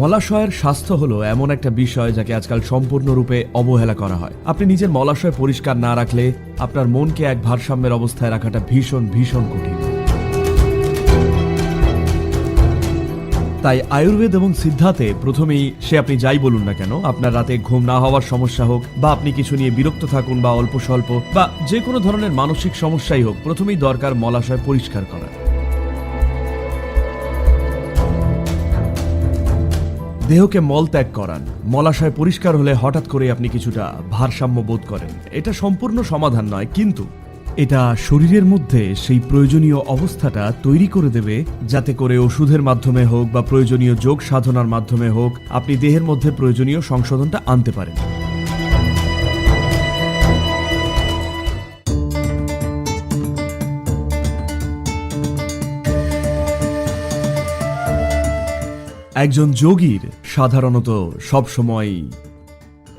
মলাশয়ের স্বাস্থ্য হলো এমন একটা বিষয় যাকে আজকাল সম্পূর্ণরূপে অবহেলা করা হয়। আপনি নিজের মলাশয় পরিষ্কার না রাখলে আপনার মনকে এক ভারসাম্যের অবস্থায় রাখাটা ভীষণ ভীষণ কঠিন। তাই আয়ুর্বেদ এবং সিদ্ধাতে প্রথমেই সে আপনি যাই বলুন না কেন, আপনার রাতে ঘুম না হওয়ার সমস্যা হোক, বা আপনি কিছু নিয়ে বিরক্ত থাকুন বা অল্প স্বল্প, বা যে কোনো ধরনের মানসিক সমস্যাই হোক, প্রথমেই দরকার মলাশয় পরিষ্কার করা। দেহকে মল ত্যাগ করান। মলাশয় পরিষ্কার হলে হঠাৎ করে আপনি কিছুটা ভারসাম্য বোধ করেন। এটা সম্পূর্ণ সমাধান নয়, কিন্তু এটা শরীরের মধ্যে সেই প্রয়োজনীয় অবস্থাটা তৈরি করে দেবে, যাতে করে ওষুধের মাধ্যমে হোক বা প্রয়োজনীয় যোগ সাধনার মাধ্যমে হোক, আপনি দেহের মধ্যে প্রয়োজনীয় সংশোধনটা আনতে পারেন। একজন যোগীর সাধারণত সবসময়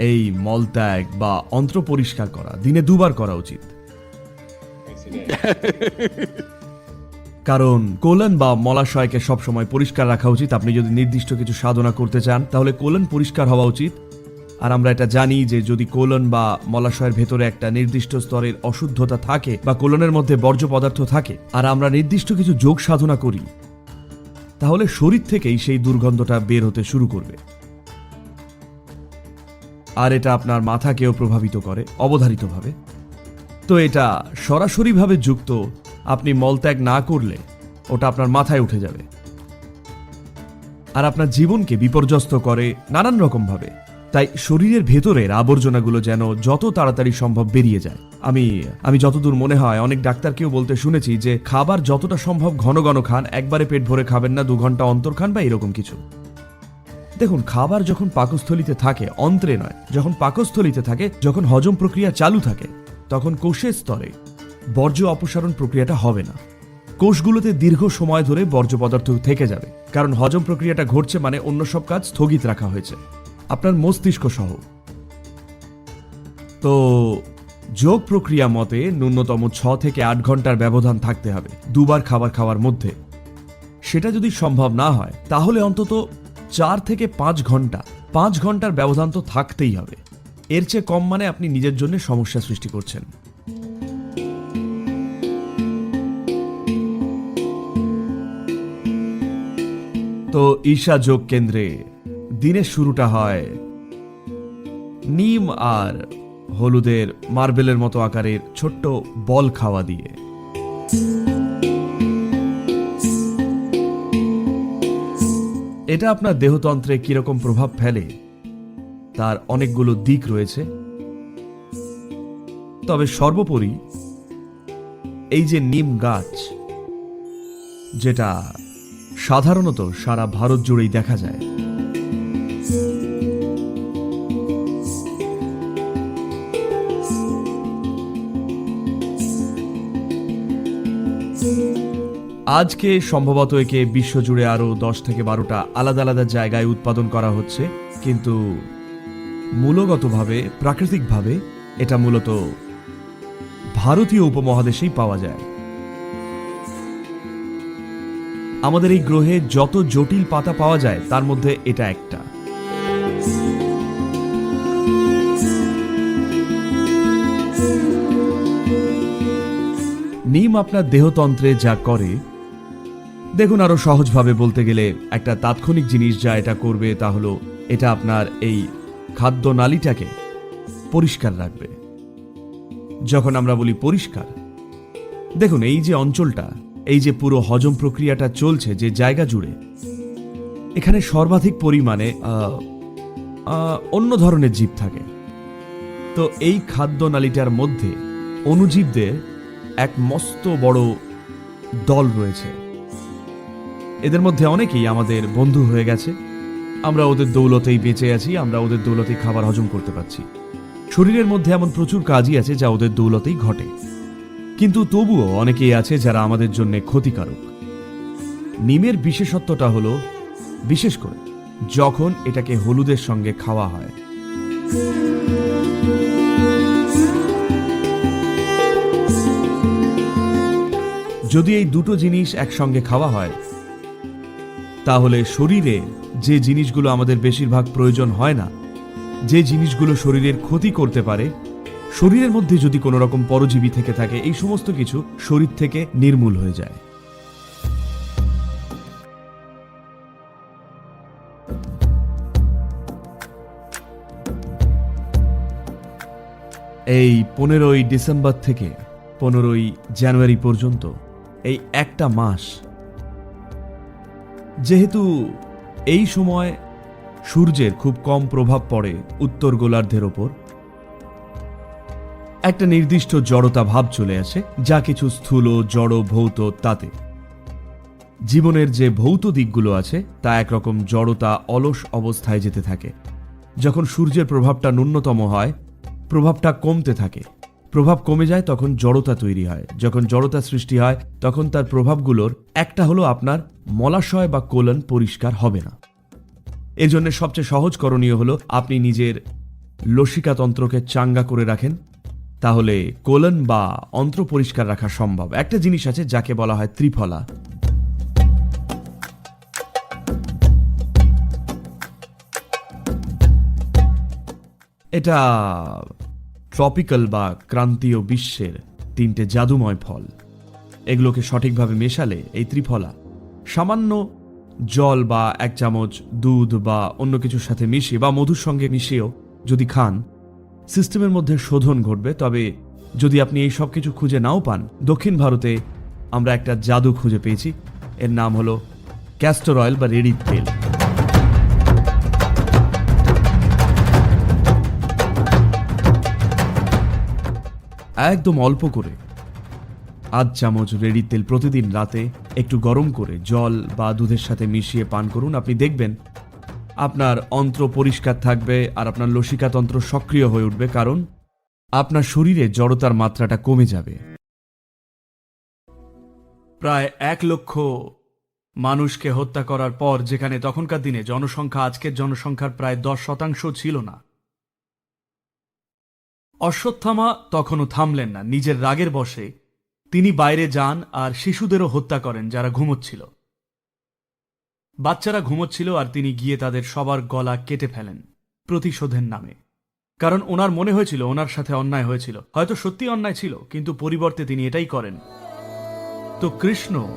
এই মলত্যাগ বা অন্ত্র পরিষ্কার করা, দিনে দুবার করা উচিত। কারণ কোলন বা মলাশয়কে সবসময় পরিষ্কার রাখা উচিত। আপনি যদি নির্দিষ্ট কিছু সাধনা করতে চান, তাহলে কোলন পরিষ্কার হওয়া উচিত। আর আমরা এটা জানি যে যদি কোলন বা মলাশয়ের ভেতরে একটা নির্দিষ্ট স্তরের অশুদ্ধতা থাকে বা কোলনের মধ্যে বর্জ্য পদার্থ থাকে, আর আমরা নির্দিষ্ট কিছু যোগ সাধনা করি তাহলে শরীর থেকেই সেই দুর্গন্ধটা বের হতে শুরু করবে। আর এটা আপনার মাথাকেও প্রভাবিত করে, অবধারিতভাবে। তো এটা সরাসরিভাবে যুক্ত, আপনি মলত্যাগ না করলে ওটা আপনার মাথায় উঠে যাবে। আর আপনার জীবনকে বিপর্যস্ত করে নানান রকমভাবে। তাই শরীরের ভেতরের আবর্জনাগুলো যেন যত তাড়াতাড়ি সম্ভব বেরিয়ে যায়। আমি আমি যতদূর মনে হয়, অনেক ডাক্তারকেও বলতে শুনেছি যে খাবার যতটা সম্ভব ঘন ঘন খান, একবারে পেট ভরে খাবেন না, দু ঘণ্টা অন্তর খান বা এরকম কিছু। দেখুন, খাবার যখন পাকস্থলিতে থাকে, অন্ত্রে নয়, যখন পাকস্থলিতে থাকে, যখন হজম প্রক্রিয়া চালু থাকে, তখন কোষের স্তরে বর্জ্য অপসারণ প্রক্রিয়াটা হবে না। কোষগুলোতে দীর্ঘ সময় ধরে বর্জ্য পদার্থ থেকে যাবে, কারণ হজম প্রক্রিয়াটা ঘটছে মানে অন্য সব কাজ স্থগিত রাখা হয়েছে। আপনার মস্তিষ্ক সহ। তো যোগ প্রক্রিয়া মতে ন্যূনতম ছ থেকে আট ঘণ্টার ব্যবধান থাকতে হবে দুবার খাবার খাওয়ার মধ্যে। সেটা যদি সম্ভব না হয়, তাহলে অন্তত চার থেকে পাঁচ ঘণ্টা, পাঁচ ঘণ্টার ব্যবধান তো থাকতেই হবে। এর চেয়ে কম মানে আপনি নিজের জন্য সমস্যা সৃষ্টি করছেন। তো ঈশা যোগ কেন্দ্রে দিনের শুরুটা হয়। নিম আর হলুদের মার্বেলের মতো আকারের ছোট্ট বল খাওয়া দিয়ে। এটা আপনার দেহতন্ত্রে কীরকম প্রভাব ফেলে, তার অনেকগুলো দিক রয়েছে। তবে সর্বোপরি, এই যে নিম গাছ, যেটা সাধারণত সারা ভারত জুড়েই দেখা যায়। আজকে সম্ভবত একে বিশ্বজুড়ে আরও দশ থেকে বারোটা আলাদা আলাদা জায়গায় উৎপাদন করা হচ্ছে, কিন্তু মূলগতভাবে, প্রাকৃতিকভাবে এটা মূলত ভারতীয় উপমহাদেশেই পাওয়া যায়। আমাদের এই গ্রহে যত জটিল পাতা পাওয়া যায়, তার মধ্যে এটা একটা। নিম আপনার দেহতন্ত্রে যা করে দেখুন আরও সহজভাবে বলতে গেলে, একটা তাৎক্ষণিক জিনিস যা এটা করবে তা হলো, এটা আপনার এই খাদ্য নালীটাকে পরিষ্কার রাখবে। যখন আমরা বলি পরিষ্কার, দেখুন এই যে অঞ্চলটা, এই যে পুরো হজম প্রক্রিয়াটা চলছে, যে জায়গা জুড়ে, এখানে সর্বাধিক পরিমাণে অন্য ধরনের জীব থাকে। তো এই খাদ্য নালীটার মধ্যে অণুজীবদের এক মস্ত বড় দল রয়েছে। এদের মধ্যে অনেকেই আমাদের বন্ধু হয়ে গেছে। আমরা ওদের দৌলতেই বেঁচে আছি, আমরা ওদের দৌলতেই খাবার হজম করতে পারছি। শরীরের মধ্যে এমন প্রচুর কাজই আছে যা ওদের দৌলতেই ঘটে। কিন্তু তবুও অনেকেই আছে যারা আমাদের জন্য ক্ষতিকারক। নিমের বিশেষত্বটা হলো, বিশেষ করে যখন এটাকে হলুদের সঙ্গে খাওয়া হয়। যদি এই দুটো জিনিস একসঙ্গে খাওয়া হয় তাহলে শরীরে যে জিনিসগুলো আমাদের বেশিরভাগ প্রয়োজন হয় না, যে জিনিসগুলো শরীরের ক্ষতি করতে পারে, শরীরের মধ্যে যদি কোনো রকম পরজীবী থেকে থাকে, এই সমস্ত কিছু শরীর থেকে নির্মূল হয়ে যায়। এই পনেরোই ডিসেম্বর থেকে, পনেরোই জানুয়ারি পর্যন্ত, এই একটা মাস যেহেতু এই সময় সূর্যের খুব কম প্রভাব পড়ে উত্তর গোলার্ধের ওপর, একটা নির্দিষ্ট জড়তা ভাব চলে আসে, যা কিছু স্থূল, জড়, ভৌত তাতে। জীবনের যে ভৌত দিকগুলো আছে, তা একরকম জড়তা অলস অবস্থায় যেতে থাকে। যখন সূর্যের প্রভাবটা ন্যূনতম হয়, প্রভাবটা কমতে থাকে। প্রভাব কমে যায় তখন জড়তা তৈরি হয়। যখন জড়তা সৃষ্টি হয়, তখন তার প্রভাবগুলোর একটা হলো আপনার মলাশয় বা কোলন পরিষ্কার হবে না। এর জন্য সবচেয়ে সহজ করণীয় হলো আপনি নিজের লসিকাতন্ত্রকে চাঙ্গা করে রাখেন। তাহলে কোলন বা অন্ত্র পরিষ্কার রাখা সম্ভব। একটা জিনিস আছে যাকে বলা হয় ত্রিফলা। এটা ট্রপিক্যাল বা ক্রান্তীয় বিশ্বের তিনটে জাদুময় ফল। এগুলোকে সঠিকভাবে মেশালে এই ত্রিফলা সামান্য জল বা এক চামচ দুধ বা অন্য কিছুর সাথে মিশিয়ে বা মধুর সঙ্গে মিশিয়েও যদি খান, সিস্টেমের মধ্যে শোধন ঘটবে। তবে যদি আপনি এই সব কিছু খুঁজে নাও পান, দক্ষিণ ভারতে আমরা একটা জাদু খুঁজে পেয়েছি। এর নাম হলো ক্যাস্টর অয়েল বা রেডির তেল। একদম অল্প করে। আধ চামচ রেডি তেল প্রতিদিন রাতে একটু গরম করে জল বা দুধের সাথে মিশিয়ে পান করুন। আপনি দেখবেন আপনার অন্ত্র পরিষ্কার থাকবে আর আপনার লসিকাতন্ত্র সক্রিয় হয়ে উঠবে কারণ আপনার শরীরে জড়তার মাত্রাটা কমে যাবে। প্রায় এক লক্ষ মানুষকে হত্যা করার পর যেখানে তখনকার দিনে জনসংখ্যা আজকের জনসংখ্যার প্রায় দশ শতাংশ ছিল না। অশ্বত্থামা তখনও থামলেন না। নিজের রাগের বশে তিনি বাইরে যান আর শিশুদেরও হত্যা করেন যারা ঘুমোচ্ছিল। বাচ্চারা ঘুমোচ্ছিল আর তিনি গিয়ে তাদের সবার গলা কেটে ফেলেন প্রতিশোধের নামে। কারণ ওনার মনে হয়েছিল, ওনার সাথে অন্যায় হয়েছিল। হয়তো সত্যি অন্যায় ছিল, কিন্তু পরিবর্তে তিনি এটাই করেন। তো কৃষ্ণ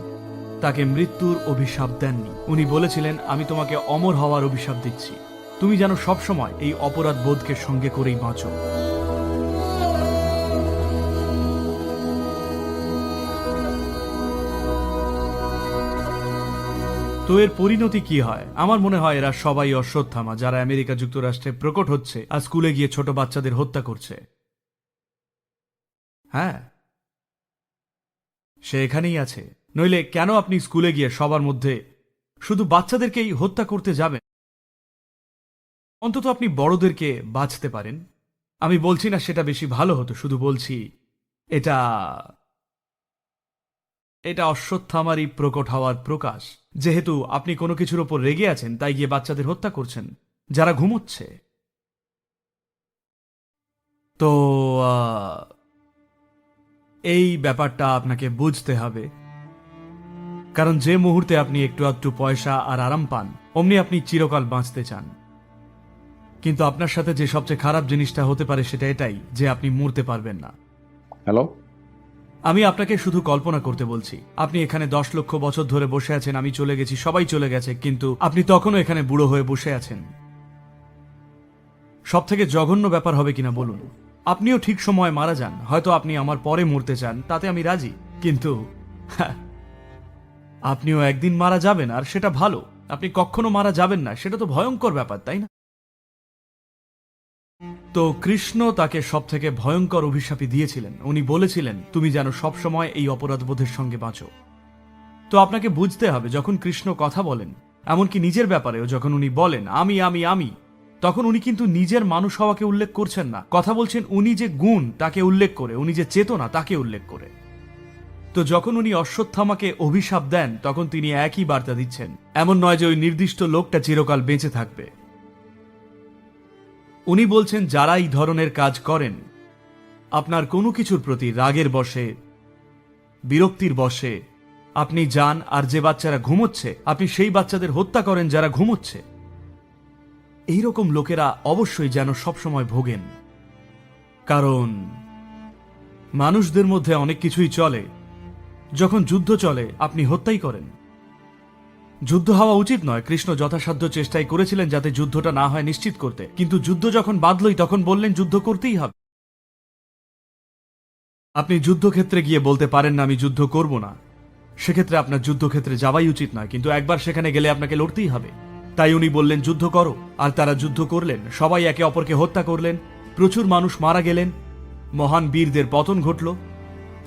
তাকে মৃত্যুর অভিশাপ দেননি। উনি বলেছিলেন, আমি তোমাকে অমর হওয়ার অভিশাপ দিচ্ছি। তুমি যেন সবসময় এই অপরাধ বোধকে সঙ্গে করেই বাঁচো। তো এর পরিণতি কি হয়? আমার মনে হয় এরা সবাই অশ্বত্থামা যারা আমেরিকা যুক্তরাষ্ট্রে প্রকট হচ্ছে আর স্কুলে গিয়ে ছোট বাচ্চাদের হত্যা করছে। হ্যাঁ। সে এখানেই আছে। নইলে কেন আপনি স্কুলে গিয়ে সবার মধ্যে শুধু বাচ্চাদেরকেই হত্যা করতে যাবেন? অন্তত আপনি বড়দেরকে বাঁচতে পারেন। আমি বলছি না সেটা বেশি ভালো হতো, শুধু বলছি এটা এটা অশ্বত্থামারই প্রকট হওয়ার প্রকাশ। যেহেতু আপনি কোনো কিছুর ওপর রেগে আছেন, তাই গিয়ে বাচ্চাদের হত্যা করছেন। যারা ঘুমোচ্ছে। তো এই ব্যাপারটা আপনাকে বুঝতে হবে। কারণ যে মুহূর্তে আপনি একটু একটু পয়সা আর আরাম পান, অমনি আপনি চিরকাল বাঁচতে চান। কিন্তু আপনার সাথে যে সবচেয়ে খারাপ জিনিসটা হতে পারে সেটা এটাই যে আপনি মরতে পারবেন না। হ্যালো? আমি আপনাকে শুধু কল্পনা করতে বলছি। আপনি এখানে দশ লক্ষ বছর ধরে বসে আছেন আমি চলে গেছি সবাই চলে গেছে কিন্তু আপনি তখনও এখানে বুড়ো হয়ে বসে আছেন। সব থেকে জঘন্য ব্যাপার হবে কিনা বলুন। আপনিও ঠিক সময় মারা যান হয়তো আপনি আমার পরে মরতে চান তাতে আমি রাজি কিন্তু হ্যাঁ, আপনিও একদিন মারা যাবেন আর সেটা ভালো। আপনি কখনো মারা যাবেন না সেটা তো ভয়ঙ্কর ব্যাপার তাই না? তো কৃষ্ণ তাকে সব থেকে ভয়ঙ্কর অভিশাপই দিয়েছিলেন। উনি বলেছিলেন, তুমি যেন সবসময় এই অপরাধবোধের সঙ্গে বাঁচো। তো আপনাকে বুঝতে হবে, যখন কৃষ্ণ কথা বলেন, এমনকি নিজের ব্যাপারেও, যখন উনি বলেন, আমি আমি আমি, তখন উনি কিন্তু নিজের মানুষ হওয়াকে উল্লেখ করছেন না। কথা বলছেন উনি যে গুণ, তাকে উল্লেখ করে, উনি যে চেতনা, তাকে উল্লেখ করে। তো যখন উনি অশ্বত্থামাকে অভিশাপ দেন, তখন তিনি একই বার্তা দিচ্ছেন, এমন নয় যে ওই নির্দিষ্ট লোকটা চিরকাল বেঁচে থাকবে। উনি বলছেন, যারা এই ধরনের কাজ করেন, আপনার কোনো কিছুর প্রতি রাগের বসে, বিরক্তির বসে, আপনি যান আর যে বাচ্চারা ঘুমোচ্ছে, আপনি সেই বাচ্চাদের হত্যা করেন যারা ঘুমোচ্ছে। এইরকম লোকেরা অবশ্যই যেন সবসময় ভোগেন। কারণ মানুষদের মধ্যে অনেক কিছুই চলে। যখন যুদ্ধ চলে, আপনি হত্যাই করেন। যুদ্ধ হওয়া উচিত নয়। কৃষ্ণ যথাসাধ্য চেষ্টাই করেছিলেন যাতে যুদ্ধটা না হয় নিশ্চিত করতে। কিন্তু যুদ্ধ যখন বাঁধলই, তখন বললেন যুদ্ধ করতেই হবে। আপনি যুদ্ধক্ষেত্রে গিয়ে বলতে পারেন না, আমি যুদ্ধ করব না। সেক্ষেত্রে আপনার যুদ্ধক্ষেত্রে যাওয়াই উচিত নয়, কিন্তু একবার সেখানে গেলে আপনাকে লড়তেই হবে। তাই উনি বললেন, যুদ্ধ করো। আর তারা যুদ্ধ করলেন। সবাই একে অপরকে হত্যা করলেন। প্রচুর মানুষ মারা গেলেন। মহান বীরদের পতন ঘটল।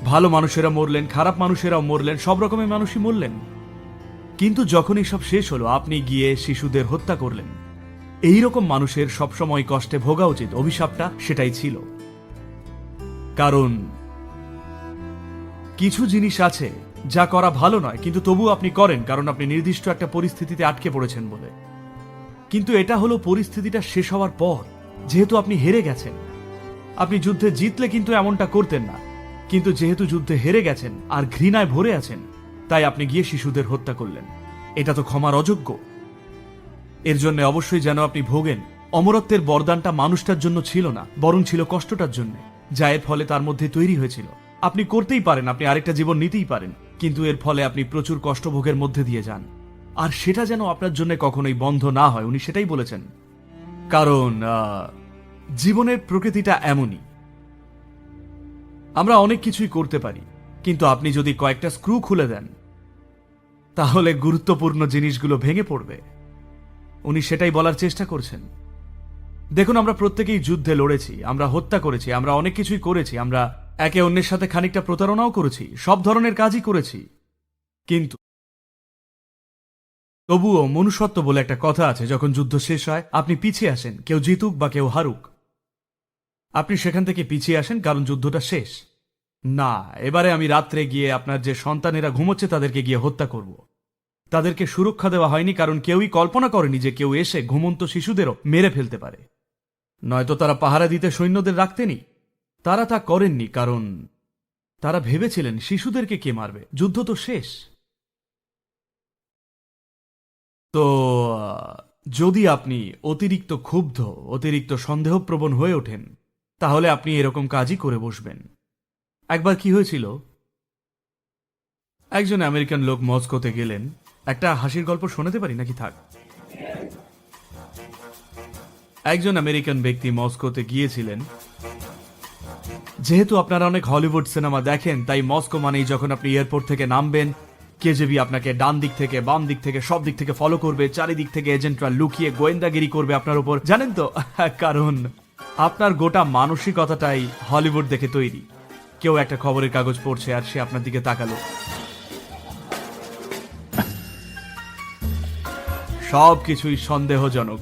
ভালো মানুষেরা মরলেন, খারাপ মানুষেরাও মরলেন, সব রকমের মানুষই মরলেন। কিন্তু যখনই সব শেষ হলো, আপনি গিয়ে শিশুদের হত্যা করলেন। এই রকম মানুষের সবসময় কষ্টে ভোগা উচিত, অভিশাপটা সেটাই ছিল। কারণ কিছু জিনিস আছে যা করা ভালো নয়, কিন্তু তবু আপনি করেন, কারণ আপনি নির্দিষ্ট একটা পরিস্থিতিতে আটকে পড়েছেন বলে। কিন্তু এটা হলো পরিস্থিতিটা শেষ হওয়ার পর, যেহেতু আপনি হেরে গেছেন। আপনি যুদ্ধে জিতলে কিন্তু এমনটা করতেন না, কিন্তু যেহেতু যুদ্ধে হেরে গেছেন আর ঘৃণায় ভরে আছেন তাই আপনি গিয়ে শিশুদের হত্যা করলেন। এটা তো ক্ষমার অযোগ্য। এর জন্য অবশ্যই যেন আপনি ভোগেন। অমরত্বের বরদানটা মানুষটার জন্য ছিল না, বরং ছিল কষ্টটার জন্য, যা এর ফলে তার মধ্যে তৈরি হয়েছিল। আপনি করতেই পারেন, আপনি আরেকটা জীবন নিতেই পারেন, কিন্তু এর ফলে আপনি প্রচুর কষ্টভোগের মধ্যে দিয়ে যান। আর সেটা যেন আপনার জন্য কখনোই বন্ধ না হয়, উনি সেটাই বলেছেন। কারণ জীবনের প্রকৃতিটা এমনই। আমরা অনেক কিছুই করতে পারি কিন্তু আপনি যদি কয়েকটা স্ক্রু খুলে দেন, তাহলে গুরুত্বপূর্ণ জিনিসগুলো ভেঙে পড়বে। উনি সেটাই বলার চেষ্টা করছেন। দেখুন, আমরা প্রত্যেকেই যুদ্ধে লড়েছি, আমরা হত্যা করেছি, আমরা অনেক কিছুই করেছি, আমরা একে অন্যের সাথে খানিকটা প্রতারণাও করেছি, সব ধরনের কাজই করেছি। কিন্তু তবুও মনুষ্যত্ব বলে একটা কথা আছে, যখন যুদ্ধ শেষ হয়, আপনি পিছিয়ে আসেন, কেউ জিতুক বা কেউ হারুক। আপনি সেখান থেকে পিছিয়ে আসেন, কারণ যুদ্ধটা শেষ। না, এবারে আমি রাত্রে গিয়ে আপনার যে সন্তানেরা ঘুমোচ্ছে তাদেরকে গিয়ে হত্যা করব। তাদেরকে সুরক্ষা দেওয়া হয়নি কারণ কেউই কল্পনা করেনি যে কেউ এসে ঘুমন্ত শিশুদেরও মেরে ফেলতে পারে। নয়তো তারা পাহারা দিতে সৈন্যদের রাখতেনি তারা তা করেননি কারণ তারা ভেবেছিলেন শিশুদেরকে কে মারবে। যুদ্ধ তো শেষ। তো, যদি আপনি অতিরিক্ত ক্ষুব্ধ, অতিরিক্ত সন্দেহপ্রবণ হয়ে ওঠেন, তাহলে আপনি এরকম কাজই করে বসবেন। একবার কি হয়েছিল? একজন আমেরিকান লোক মস্কোতে গেলেন। একটা হাসির গল্প শোনাতে পারি নাকি থাক? একজন আমেরিকান ব্যক্তি মস্কোতে গিয়েছিলেন। যেহেতু আপনারা অনেক হলিউড সিনেমা দেখেন, তাই মস্কো মানেই যখন আপনি এয়ারপোর্ট থেকে নামবেন, কেজেবি আপনাকে ডান দিক থেকে, বাম দিক থেকে, সব দিক থেকে ফলো করবে, চারিদিক থেকে এজেন্টরা লুকিয়ে গোয়েন্দাগিরি করবে আপনার উপর। জানেন তো, কারণ আপনার গোটা মানসিকতাটাই হলিউড দেখে তৈরি। কেউ একটা খবরের কাগজ পড়ছে আর সে আপনার দিকে তাকালো। সব কিছুই সন্দেহজনক।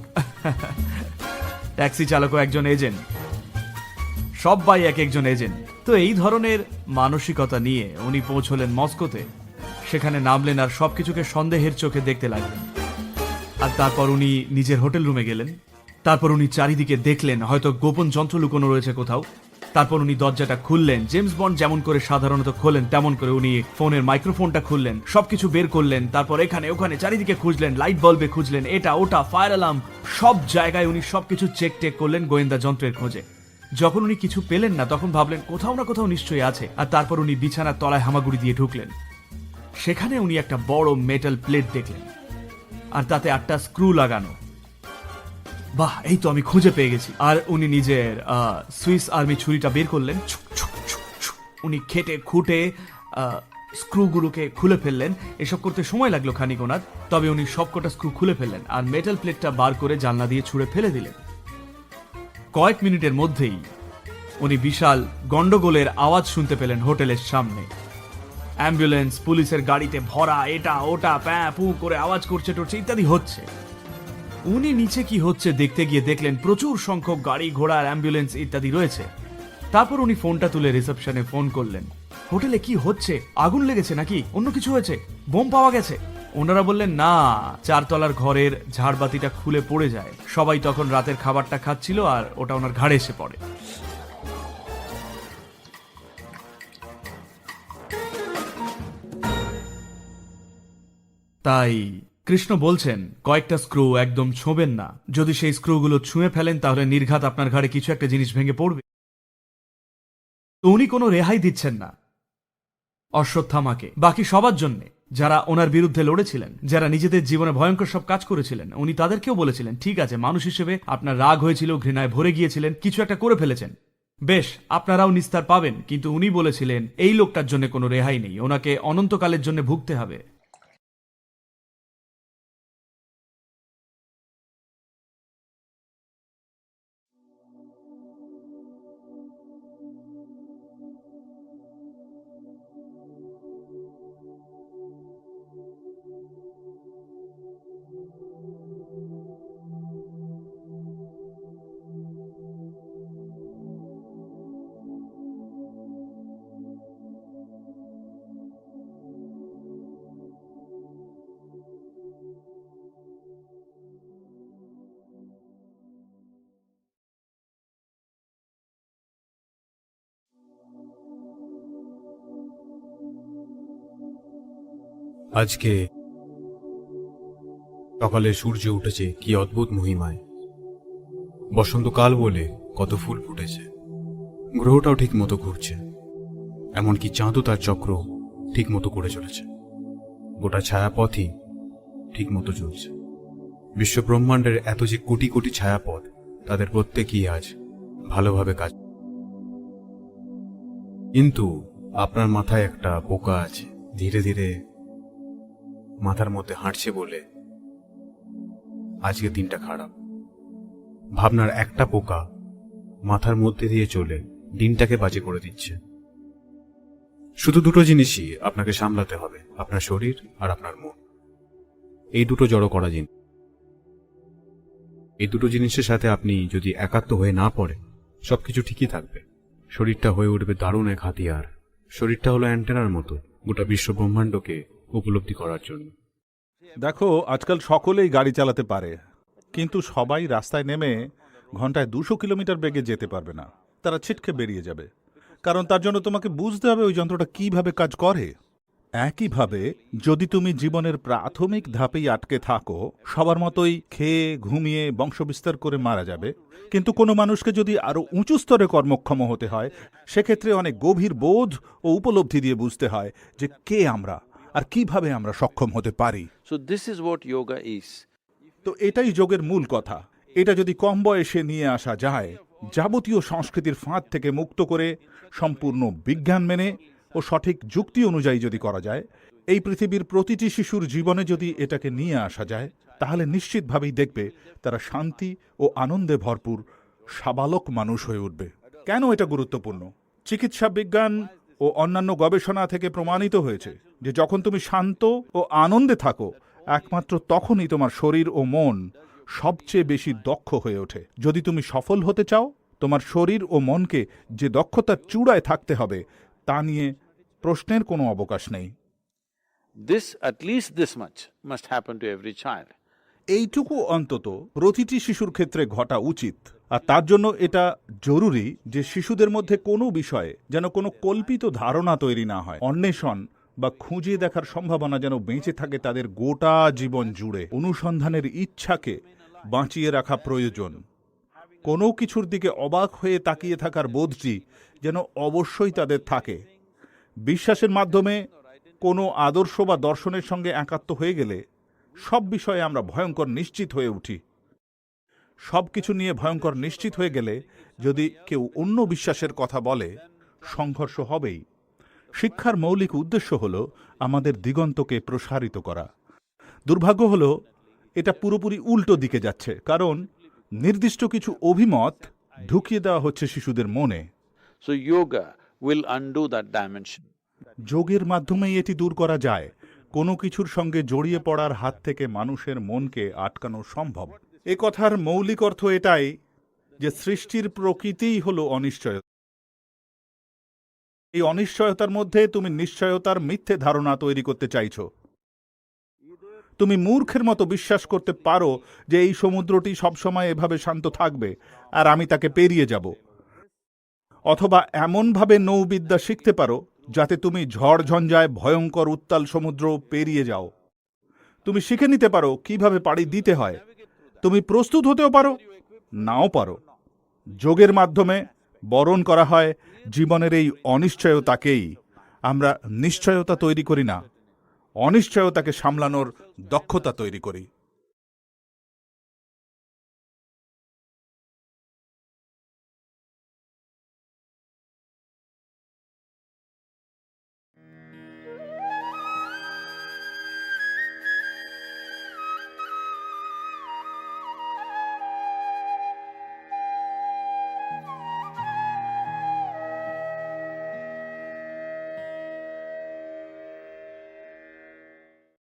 ট্যাক্সি চালকও একজন এজেন্ট। সবাই এক একজন এজেন্ট। তো এই ধরনের মানসিকতা নিয়ে উনি পৌঁছলেন মস্কোতে। সেখানে নামলেন আর সবকিছুকে সন্দেহের চোখে দেখতে লাগলেন। আর তারপর উনি নিজের হোটেল রুমে গেলেন। তারপর উনি চারিদিকে দেখলেন, হয়তো গোপন যন্ত্র লুকোনো রয়েছে কোথাও। তারপর উনি দরজাটা খুললেন। জেমস বন্ড যেমন করে সাধারণত খোলেন, তেমন করে উনি ফোনের মাইক্রোফোনটা খুললেন। সবকিছু বের করলেন, তারপর এখানে, ওখানে চারিদিকে খুঁজলেন লাইট বাল্বে খুঁজলেন, এটা, ওটা ফায়ার অ্যালার্ম সব জায়গায় উনি সবকিছু চেক টেক করলেন গোয়েন্দা যন্ত্রের খোঁজে। যখন উনি কিছু পেলেন না, তখন ভাবলেন, কোথাও না কোথাও নিশ্চয়ই আছে। আর তারপর উনি বিছানার তলায় হামাগুড়ি দিয়ে ঢুকলেন। সেখানে উনি একটা বড় মেটাল প্লেট দেখলেন। আর তাতে একটা স্ক্রু লাগানো। বাহ, এই তো আমি খুঁজে পেয়ে গেছি। আর উনি নিজের সুইস আর্মি ছুরিটা বের করলেন। উনি খেটে খুঁটে স্ক্রুগুলোকে খুলে ফেললেন। এসব করতে সময় লাগল খানিক ওনার, তবে উনি সবকটা স্ক্রু খুলে ফেললেন আর মেটাল প্লেটটা বার করে জানলা দিয়ে ছুঁড়ে ফেলে দিলেন। কয়েক মিনিটের মধ্যেই উনি বিশাল গন্ডগোলের আওয়াজ শুনতে পেলেন হোটেলের সামনে। অ্যাম্বুলেন্স, পুলিশের গাড়িতে ভরা, এটা, ওটা, প্যাঁ, পু করে আওয়াজ করছে, টরছে, ইত্যাদি হচ্ছে। উনি নিচে কি হচ্ছে দেখতে গিয়ে দেখলেন প্রচুর সংখ্যক গাড়ি ঘোড়া অ্যাম্বুলেন্স ইত্যাদি রয়েছে। তারপর উনি ফোনটা তুলে রিসেপশনে ফোন করলেন। হোটেলে কি হচ্ছে? আগুন লেগেছে নাকি? অন্য কিছু হয়েছে? বোম পাওয়া গেছে? ওনারা বললেন, না, চারতলার ঘরের ঝাড়বাতিটা খুলে পড়ে যায়। সবাই তখন রাতের খাবারটা খাচ্ছিল আর ওটা ওনার ঘাড়ে এসে পড়ে। তাই কৃষ্ণ বলছেন, কয়েকটা স্ক্রু একদম ছোঁবেন না। যদি সেই স্ক্রুগুলো ছুঁয়ে ফেলেন, তাহলে নির্ঘাত আপনার ঘাড়ে কিছু একটা জিনিস ভেঙে পড়বে। তো উনি কোনো রেহাই দিচ্ছেন না। অশ্বত্থামাকে। বাকি সবার জন্য। যারা ওনার বিরুদ্ধে লড়েছিলেন, যারা নিজেদের জীবনে ভয়ঙ্কর সব কাজ করেছিলেন, উনি তাদেরকেও বলেছিলেন, ঠিক আছে, মানুষ হিসেবে আপনার রাগ হয়েছিল, ঘৃণায় ভরে গিয়েছিলেন, কিছু একটা করে ফেলেছেন। বেশ, আপনারাও নিস্তার পাবেন, কিন্তু উনি বলেছিলেন, এই লোকটার জন্য কোনো রেহাই নেই, ওনাকে অনন্তকালের জন্য ভুগতে হবে। আজকে সকালে সূর্য উঠেছে কি অদ্ভুত মহিমায়। বসন্তকাল বলে কত ফুল ফুটেছে। গ্রহটাও ঠিক মতো ঘুরছে, এমনকি চাঁদও তার চক্র ঠিক মতো করে চলেছে। গোটা ছায়াপথই ঠিক মতো চলছে বিশ্ব ব্রহ্মাণ্ডের এত যে কোটি কোটি ছায়াপথ, তাদের প্রত্যেকই আজ ভালোভাবে কাজ। কিন্তু আপনার মাথায় একটা পোকা আছে, ধীরে ধীরে মাথার মধ্যে হাঁটছে বলে আজকে দিনটা খারাপ। ভাবনার একটা পোকা মাথার মধ্যে দিয়ে চলে, দিনটাকে বাজে করে দিচ্ছে। শুধু দুটো জিনিসই আপনাকে সামলাতে হবে, আপনার শরীর আর আপনার মন। এই দুটো জড়ো করা জিনিস। এই দুটো জিনিসের সাথে আপনি যদি একাত্ম হয়ে না পড়ে সবকিছু ঠিকই থাকবে। শরীরটা হয়ে উঠবে দারুণ এক হাতিয়ার। শরীরটা হলো অ্যান্টেনার মতো, গোটা বিশ্ব ব্রহ্মাণ্ডকে উপলব্ধি করার জন্য। দেখো, আজকাল সকলেই গাড়ি চালাতে পারে, কিন্তু সবাই রাস্তায় নেমে ঘন্টায় দুশো কিলোমিটার বেগে যেতে পারবে না। তারা ছিটকে বেরিয়ে যাবে। কারণ তার জন্য তোমাকে বুঝতে হবে ওই যন্ত্রটা কীভাবে কাজ করে। একইভাবে, যদি তুমি জীবনের প্রাথমিক ধাপেই আটকে থাকো, সবার মতোই খেয়ে, ঘুমিয়ে, বংশবিস্তার করে মারা যাবে। কিন্তু কোনো মানুষকে যদি আরও উঁচু স্তরে কর্মক্ষম হতে হয়, সেক্ষেত্রে অনেক গভীর বোধ ও উপলব্ধি দিয়ে বুঝতে হয় যে কে আমরা। আর কীভাবে আমরা সক্ষম হতে পারি? What yoga is. তো এটাই যোগের মূল কথা। এটা যদি কম বয়সে নিয়ে আসা যায় যাবতীয় সংস্কৃতির ফাঁদ থেকে মুক্ত করে সম্পূর্ণ বিজ্ঞান মেনে ও সঠিক যুক্তি অনুযায়ী যদি করা যায় এই পৃথিবীর প্রতিটি শিশুর জীবনে যদি এটাকে নিয়ে আসা যায় তাহলে নিশ্চিতভাবেই দেখবে তারা শান্তি ও আনন্দে ভরপুর সাবালক মানুষ হয়ে উঠবে। কেন এটা গুরুত্বপূর্ণ? চিকিৎসা বিজ্ঞান ও অন্যান্য গবেষণা থেকে প্রমাণিত হয়েছে। যে যখন তুমি শান্ত ও আনন্দে থাকো একমাত্র তখনই তোমার শরীর ও মন সবচেয়ে বেশি দক্ষ হয়ে ওঠে। যদি তুমি সফল হতে চাও তোমার শরীর ও মনকে যে দক্ষতার চূড়ায় থাকতে হবে তা নিয়ে প্রশ্নের কোনো অবকাশ নেই। At least this much, must happen to every child. এইটুকু অন্তত প্রতিটি শিশুর ক্ষেত্রে ঘটা উচিত। আর তার জন্য এটা জরুরি যে শিশুদের মধ্যে কোনো বিষয়ে যেন কোনো কল্পিত ধারণা তৈরি না হয়। অন্বেষণ বা খুঁজে দেখার সম্ভাবনা যেন বেঁচে থাকে তাদের গোটা জীবন জুড়ে। অনুসন্ধানের ইচ্ছাকে বাঁচিয়ে রাখা প্রয়োজন। কোনো কিছুর দিকে অবাক হয়ে তাকিয়ে থাকার বোধটি যেন অবশ্যই তাদের থাকে। বিশ্বাসের মাধ্যমে কোনো আদর্শ বা দর্শনের সঙ্গে একাত্ম হয়ে গেলে সব বিষয়ে আমরা ভয়ঙ্কর নিশ্চিত হয়ে উঠি। সব কিছু নিয়ে ভয়ঙ্কর নিশ্চিত হয়ে গেলে যদি কেউ অন্য বিশ্বাসের কথা বলে, সংঘর্ষ হবেই। শিক্ষার মৌলিক উদ্দেশ্য হল আমাদের দিগন্তকে প্রসারিত করা। দুর্ভাগ্য হল এটা পুরোপুরি উল্টো দিকে যাচ্ছে কারণ নির্দিষ্ট কিছু অভিমত ঢুকিয়ে দেওয়া হচ্ছে শিশুদের মনে। Undo that dimension. যোগের মাধ্যমেই এটি দূর করা যায়। কোনো কিছুর সঙ্গে জড়িয়ে পড়ার হাত থেকে মানুষের মনকে আটকানো সম্ভব। এ কথার মৌলিক অর্থ এটাই যে সৃষ্টির প্রকৃতিই হলো অনিশ্চয় এই অনিশ্চয়তার মধ্যে তুমি নিশ্চয়তার মিথ্যে ধারণা তৈরি করতে চাইছ। তুমি মূর্খের মতো বিশ্বাস করতে পারো যে এই সমুদ্রটি সবসময় এভাবে শান্ত থাকবে আর আমি তাকে পেরিয়ে যাব। অথবা এমনভাবে নৌবিদ্যা শিখতে পারো যাতে তুমি ঝড় ঝঞ্ঝায় ভয়ঙ্কর উত্তাল সমুদ্র পেরিয়ে যাও। তুমি শিখে নিতে পারো কীভাবে পাড়ি দিতে হয়। তুমি প্রস্তুত হতেও পারো, নাও পারো। যোগের মাধ্যমে বরণ করা হয় জীবনের এই অনিশ্চয়তাকেই। আমরা নিশ্চয়তা তৈরি করি না। অনিশ্চয়তাকে সামলানোর দক্ষতা তৈরি করি।